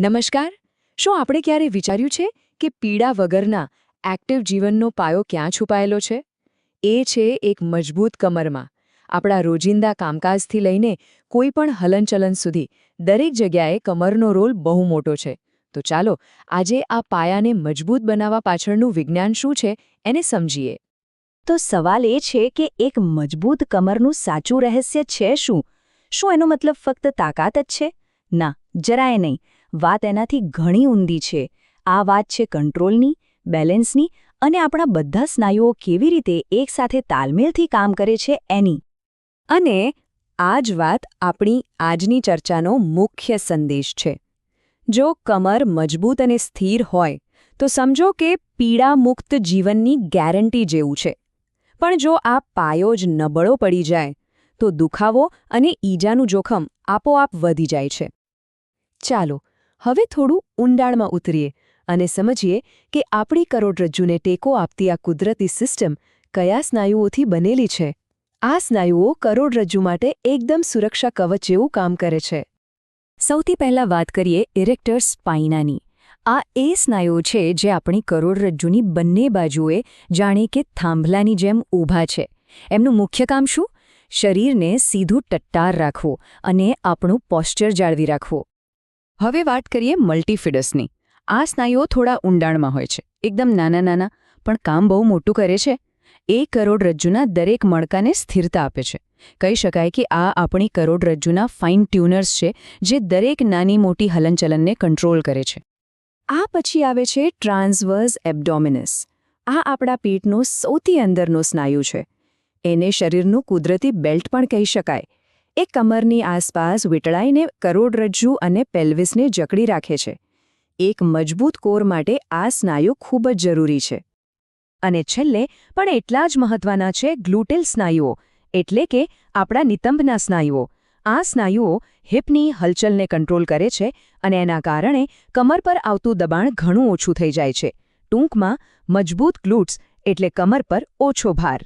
નમસ્કાર. શું આપણે ક્યારે વિચાર્યું છે કે પીડા વગરના એક્ટિવ જીવનનો પાયો ક્યાં છુપાયેલો છે? એ છે એક મજબૂત કમરમાં. આપણા રોજિંદા કામકાજથી લઈને કોઈ પણ હલનચલન સુધી દરેક જગ્યાએ કમરનો રોલ બહુ મોટો છે. તો ચાલો, આજે આ પાયાને મજબૂત બનાવવા પાછળનું વિજ્ઞાન શું છે એને સમજીએ. તો સવાલ એ છે કે એક મજબૂત કમરનું સાચું રહસ્ય છે શું? શું એનો મતલબ ફક્ત તાકાત જ છે? ના, જરાય નહીં. વાત એનાથી ઘણી ઊંધી છે. આ વાત છે કંટ્રોલની, બેલેન્સની અને આપણા બધા સ્નાયુઓ કેવી રીતે એકસાથે તાલમેલથી કામ કરે છે એની. અને આ જ વાત આપણી આજની ચર્ચાનો મુખ્ય સંદેશ છે. જો કમર મજબૂત અને સ્થિર હોય, તો સમજો કે પીડા મુક્ત જીવનની ગેરંટી જેવું છે. પણ જો આ પાયો જ નબળો પડી જાય, તો દુખાવો અને ઈજાનું જોખમ આપોઆપ વધી જાય છે. ચાલો હવે થોડું ઊંડાણમાં ઉતરીએ અને સમજીએ કે આપણી કરોડરજ્જુને ટેકો આપતી આ કુદરતી સિસ્ટમ કયા સ્નાયુઓથી બનેલી છે. આ સ્નાયુઓ કરોડરજ્જુ માટે એકદમ સુરક્ષા કવચ જેવું કામ કરે છે. સૌથી પહેલા વાત કરીએ ઇરેક્ટર સ્પાઇનાની. આ એ સ્નાયુઓ છે જે આપણી કરોડરજ્જુની બંને બાજુએ જાણે કે થાંભલાની જેમ ઊભા છે. એમનું મુખ્ય કામ શું? શરીરને સીધું ટટ્ટાર રાખવું અને આપણું પોસ્ચર જાળવી રાખવું. હવે વાત કરીએ મલ્ટીફિડસની. આ સ્નાયુઓ થોડા ઊંડાણમાં હોય છે. એકદમ નાના નાના, પણ કામ બહુ મોટું કરે છે. એ કરોડરજ્જુના દરેક મણકાને સ્થિરતા આપે છે. કહી શકાય કે આ આપણી કરોડરજ્જુના ફાઇન ટ્યુનર્સ છે, જે દરેક નાની મોટી હલનચલનને કંટ્રોલ કરે છે. આ પછી આવે છે ટ્રાન્સવર્સ એબડોમિનસ. આ આપણા પેટનો સૌથી અંદરનો સ્નાયુ છે. એને શરીરનું કુદરતી બેલ્ટ પણ કહી શકાય. એ કમરની આસપાસ વીંટળાઈને કરોડરજ્જુ અને પેલ્વિસને જકડી રાખે છે. એક મજબૂત કોર માટે આ સ્નાયુ ખૂબ જ જરૂરી છે. અને છેલ્લે, પણ એટલા જ મહત્વના છે ગ્લુટેલ સ્નાયુઓ, એટલે કે આપણા નિતંબના સ્નાયુઓ. આ સ્નાયુઓ હિપની હલચલને કંટ્રોલ કરે છે અને એના કારણે કમર પર આવતું દબાણ ઘણું ઓછું થઈ જાય છે. ટૂંકમાં, મજબૂત ગ્લુટ્સ એટલે કમર પર ઓછો ભાર.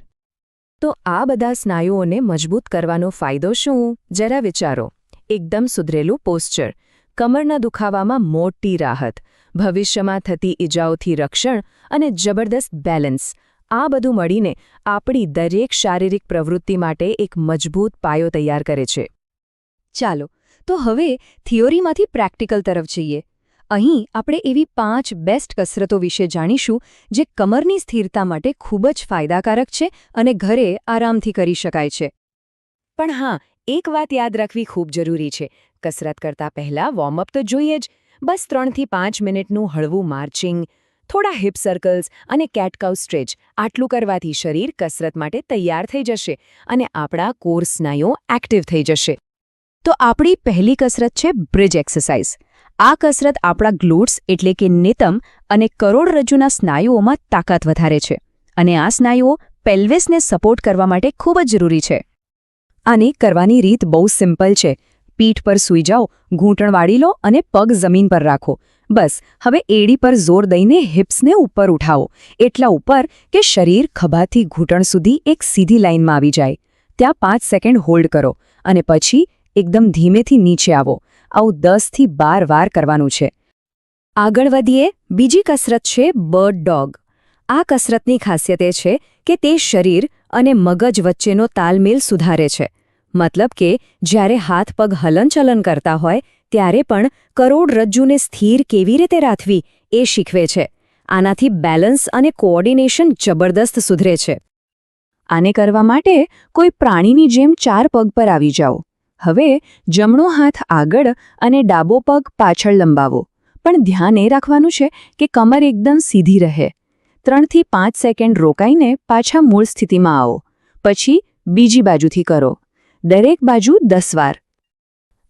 તો આ બધા સ્નાયુઓને મજબૂત કરવાનો ફાયદો શું? જરા વિચારો. એકદમ સુધરેલું પોસ્ચર. કમરના દુખાવામાં મોટી રાહત. ભવિષ્યમાં થતી ઈજાઓથી રક્ષણ અને જબરદસ્ત બેલેન્સ. આ બધું મળીને આપણી દરેક શારીરિક પ્રવૃત્તિ માટે એક મજબૂત પાયો તૈયાર કરે છે. ચાલો, તો હવે થિયોરીમાંથી પ્રેક્ટિકલ તરફ જઈએ. અહીં આપણે એવી પાંચ બેસ્ટ કસરતો વિશે જાણીશું જે કમરની સ્થિરતા માટે ખૂબ જ ફાયદાકારક છે અને ઘરે આરામથી કરી શકાય છે. પણ હા, એક વાત યાદ રાખવી ખૂબ જરૂરી છે. કસરત કરતા પહેલા વોર્મઅપ તો જોઈએ જ. બસ ત્રણથી પાંચ મિનિટનું હળવું માર્ચિંગ થોડા હિપ સર્કલ્સ અને કેટકાઉ સ્ટ્રેચ આટલું કરવાથી શરીર કસરત માટે તૈયાર થઈ જશે અને આપણા કોર સ્નાયુઓ એક્ટિવ થઈ જશે. તો આપણી પહેલી કસરત છે બ્રિજ એક્સરસાઇઝ આ કસરત આપણા ગ્લુટ્સ એટલે કે નિતમ અને કરોડરજ્જુના સ્નાયુઓમાં તાકાત વધારે છે. અને આ સ્નાયુઓ પેલ્વિસને સપોર્ટ કરવા માટે ખૂબ જ જરૂરી છે. આને કરવાની રીત બહુ સિમ્પલ છે. પીઠ પર સૂઈ જાઓ, ઘૂંટણ વાળી લો અને પગ જમીન પર રાખો. બસ, હવે એડી પર જોર દઈને હિપ્સને ઉપર ઉઠાવો. એટલા ઉપર કે શરીર ખભાથી ઘૂંટણ સુધી એક સીધી લાઇનમાં આવી જાય. ત્યાં પાંચ સેકન્ડ હોલ્ડ કરો અને પછી એકદમ ધીમેથી નીચે આવો. આવું દસથી બાર વાર કરવાનું છે. આગળ વધીએ, બીજી કસરત છે બર્ડ ડોગ આ કસરતની ખાસિયત એ છે કે તે શરીર અને મગજ વચ્ચેનો તાલમેલ સુધારે છે. મતલબ કે, જ્યારે હાથ પગ હલનચલન કરતા હોય, ત્યારે પણ કરોડરજ્જુને સ્થિર કેવી રીતે રાખવી એ શીખવે છે. આનાથી બેલેન્સ અને કોઓર્ડિનેશન જબરદસ્ત સુધરે છે. આને કરવા માટે કોઈ પ્રાણીની જેમ ચાર પગ પર આવી જાઓ. હવે જમણો હાથ આગળ અને ડાબો પગ પાછળ લંબાવો. પણ ધ્યાન એ રાખવાનું છે કે કમર એકદમ સીધી રહે. ત્રણથી પાંચ સેકન્ડ રોકાઈને પાછા મૂળ સ્થિતિમાં આવો. પછી બીજી બાજુથી કરો. દરેક બાજુ દસ વાર.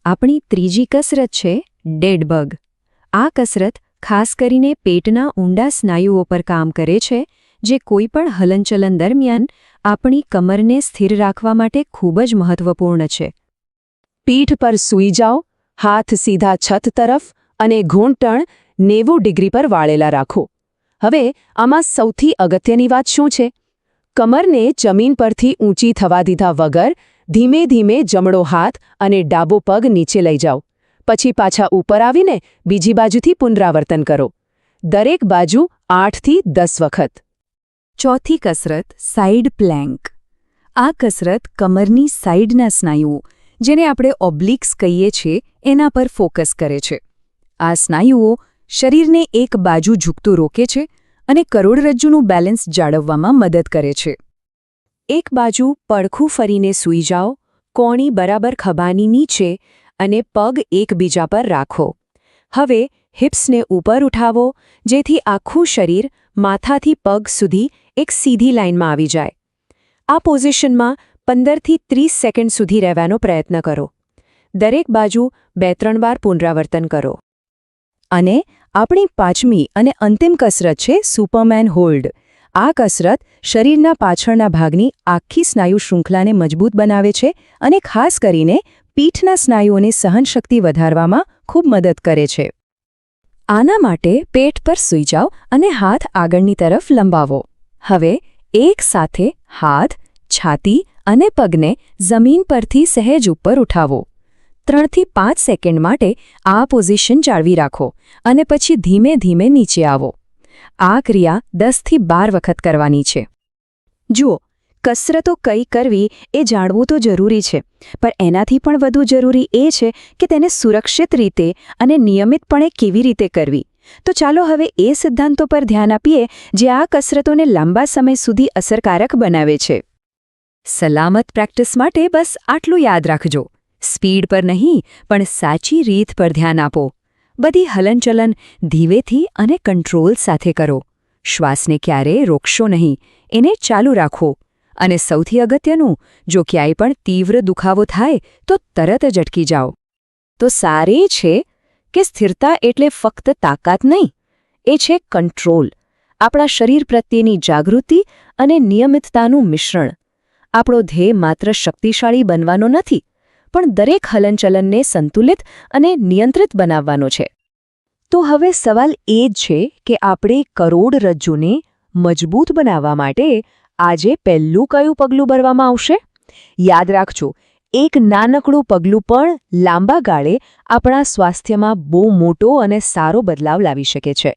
આપણી ત્રીજી કસરત છે ડેડ બગ. આ કસરત ખાસ કરીને પેટના ઊંડા સ્નાયુઓ પર કામ કરે છે, જે કોઈપણ હલનચલન દરમિયાન આપણી કમરને સ્થિર રાખવા માટે ખૂબ જ મહત્વપૂર્ણ છે. પીઠ પર સૂઈ જાઓ, હાથ સીધા છત તરફ અને ઘૂંટણ નેવું ડિગ્રી પર વાળેલા રાખો. હવે આમાં સૌથી અગત્યની વાત શું છે? કમરને જમીન પરથી ઊંચી થવા દીધા વગર ધીમે ધીમે જમણો હાથ અને ડાબો પગ નીચે લઈ જાઓ. પછી પાછા ઉપર આવીને બીજી બાજુથી પુનરાવર્તન કરો. દરેક બાજુ આઠથી દસ વખત. ચોથી કસરત સાઇડ પ્લેન્ક. આ કસરત કમરની સાઇડના સ્નાયુઓ જેને આપણે ઓબ્લિક્સ કહીએ છીએ, એના પર ફોકસ કરે છે. આ સ્નાયુઓ શરીરને એક બાજુ ઝૂકતું રોકે છે અને કરોડરજ્જુનું બેલેન્સ જાળવવામાં મદદ કરે છે. એક બાજુ પડખું ફરીને સૂઈ જાઓ, કોણી બરાબર ખભાની નીચે અને પગ એકબીજા પર રાખો. હવે હિપ્સને ઉપર ઉઠાવો, જેથી આખું શરીર માથાથી પગ સુધી એક સીધી લાઇનમાં આવી જાય. આ પોઝિશનમાં પંદરથી ત્રીસ સેકન્ડ સુધી રહેવાનો પ્રયત્ન કરો. દરેક બાજુ બે ત્રણ વાર પુનરાવર્તન કરો. અને આપણી પાંચમી અને અંતિમ કસરત છે સુપરમેન હોલ્ડ. આ કસરત શરીરના પાછળના ભાગની આખી સ્નાયુ શૃંખલાને મજબૂત બનાવે છે અને ખાસ કરીને પીઠના સ્નાયુઓની સહનશક્તિ વધારવામાં ખૂબ મદદ કરે છે. આના માટે પેટ પર સૂઈ જાઓ અને હાથ આગળની તરફ લંબાવો. હવે એક સાથે હાથ, છાતી અને પગને જમીન પરથી સહેજ ઉપર ઉઠાવો. ત્રણથી પાંચ સેકન્ડ માટે આ પોઝિશન જાળવી રાખો અને પછી ધીમે ધીમે નીચે આવો. આ ક્રિયા દસથી બાર વખત કરવાની છે. જુઓ, કસરતો કઈ કરવી એ જાણવું તો જરૂરી છે, પણ એનાથી પણ વધુ જરૂરી એ છે કે તેને સુરક્ષિત રીતે અને નિયમિતપણે કેવી રીતે કરવી. તો ચાલો હવે એ સિદ્ધાંતો પર ધ્યાન આપીએ જે આ કસરતોને લાંબા સમય સુધી અસરકારક બનાવે છે. સલામત પ્રેક્ટિસ માટે બસ આટલું યાદ રાખજો. સ્પીડ પર નહીં, પણ સાચી રીત પર ધ્યાન આપો. બધી હલનચલન ધીવેથી અને કંટ્રોલ સાથે કરો. શ્વાસને ક્યારેય રોકશો નહીં, એને ચાલુ રાખો. અને સૌથી અગત્યનું, જો ક્યાંય પણ તીવ્ર દુખાવો થાય, તો તરત જ અટકી જાઓ. તો સારે છે કે સ્થિરતા એટલે ફક્ત તાકાત નહીં, એ છે કંટ્રોલ. આપણા શરીર પ્રત્યેની જાગૃતિ અને નિયમિતતાનું મિશ્રણ. આપણો ધ્યેય માત્ર શક્તિશાળી બનવાનો નથી, પણ દરેક હલનચલનને સંતુલિત અને નિયંત્રિત બનાવવાનો છે. તો હવે સવાલ એ જ છે કે આપણે કરોડરજ્જુને મજબૂત બનાવવા માટે આજે પહેલું કયું પગલું ભરવામાં આવશે? યાદ રાખજો, એક નાનકડું પગલું પણ લાંબા ગાળે આપણા સ્વાસ્થ્યમાં બહુ મોટો અને સારો બદલાવ લાવી શકે છે.